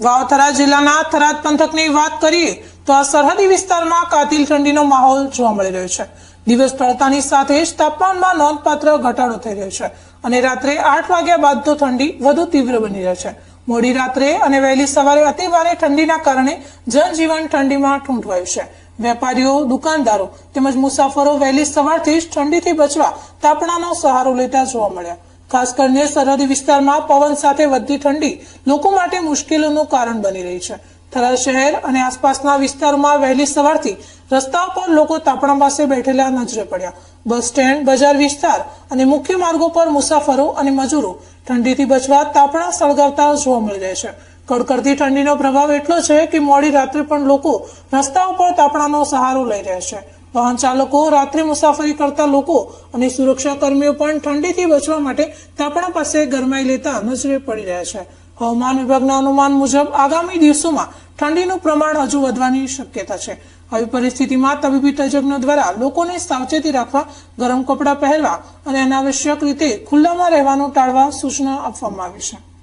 વાવથરા જિલ્લાના થરાદ પંથકની વાત કરીએ તો આ સરહદી વિસ્તારમાં કાતિલ ઠંડીનો માહોલ જોવા મળી રહ્યો છે. દિવસ પડતાની સાથે જ તાપમાનમાં નોંધપાત્ર ઘટાડો થઈ રહ્યો છે અને રાત્રે આઠ વાગ્યા બાદ તો ઠંડી વધુ તીવ્ર બની રહે છે. મોડી રાત્રે અને વહેલી સવારે અતિભારે ઠંડીના કારણે જનજીવન ઠંડીમાં ઠૂંઠવાયું છે. વેપારીઓ, દુકાનદારો તેમજ મુસાફરો વહેલી સવારથી જ ઠંડીથી બચવા તાપણાનો સહારો લેતા જોવા મળ્યા. ખાસ કરીને સરહદી વિસ્તારમાં પવન સાથે વધતી ઠંડી લોકો માટે મુશ્કેલીનું કારણ બની રહી છે. થરાદ શહેર અને આસપાસના વિસ્તારોમાં વહેલી સવારથી રસ્તાઓ પર લોકો તાપણા પાસે બેઠેલા નજરે પડ્યા. બસ સ્ટેન્ડ, બજાર વિસ્તાર અને મુખ્ય માર્ગો પર મુસાફરો અને મજૂરો ઠંડીથી બચવા તાપણા સળગાવતા જોવા મળી રહે છે. કડકડતી ઠંડીનો પ્રભાવ એટલો છે કે મોડી રાત્રે પણ લોકો રસ્તાઓ પર તાપણાનો સહારો લઈ રહ્યા છે. વાહન ચાલકો, રાત્રે મુસાફરી કરતા લોકો અને સુરક્ષા કર્મીઓ પણ ઠંડીથી બચવા માટે તાપણા પાસે ગરમાઈ લેતા નજરે પડી રહ્યા છે. હવામાન વિભાગના અનુમાન મુજબ આગામી દિવસોમાં ઠંડીનું પ્રમાણ હજુ વધવાની શક્યતા છે. આવી પરિસ્થિતિમાં તબીબી તજજ્ઞો દ્વારા લોકોને સાવચેતી રાખવા, ગરમ કપડાં પહેરવા અને અનાવશ્યક રીતે ખુલ્લામાં રહેવાનું ટાળવા સૂચના આપવામાં આવી છે.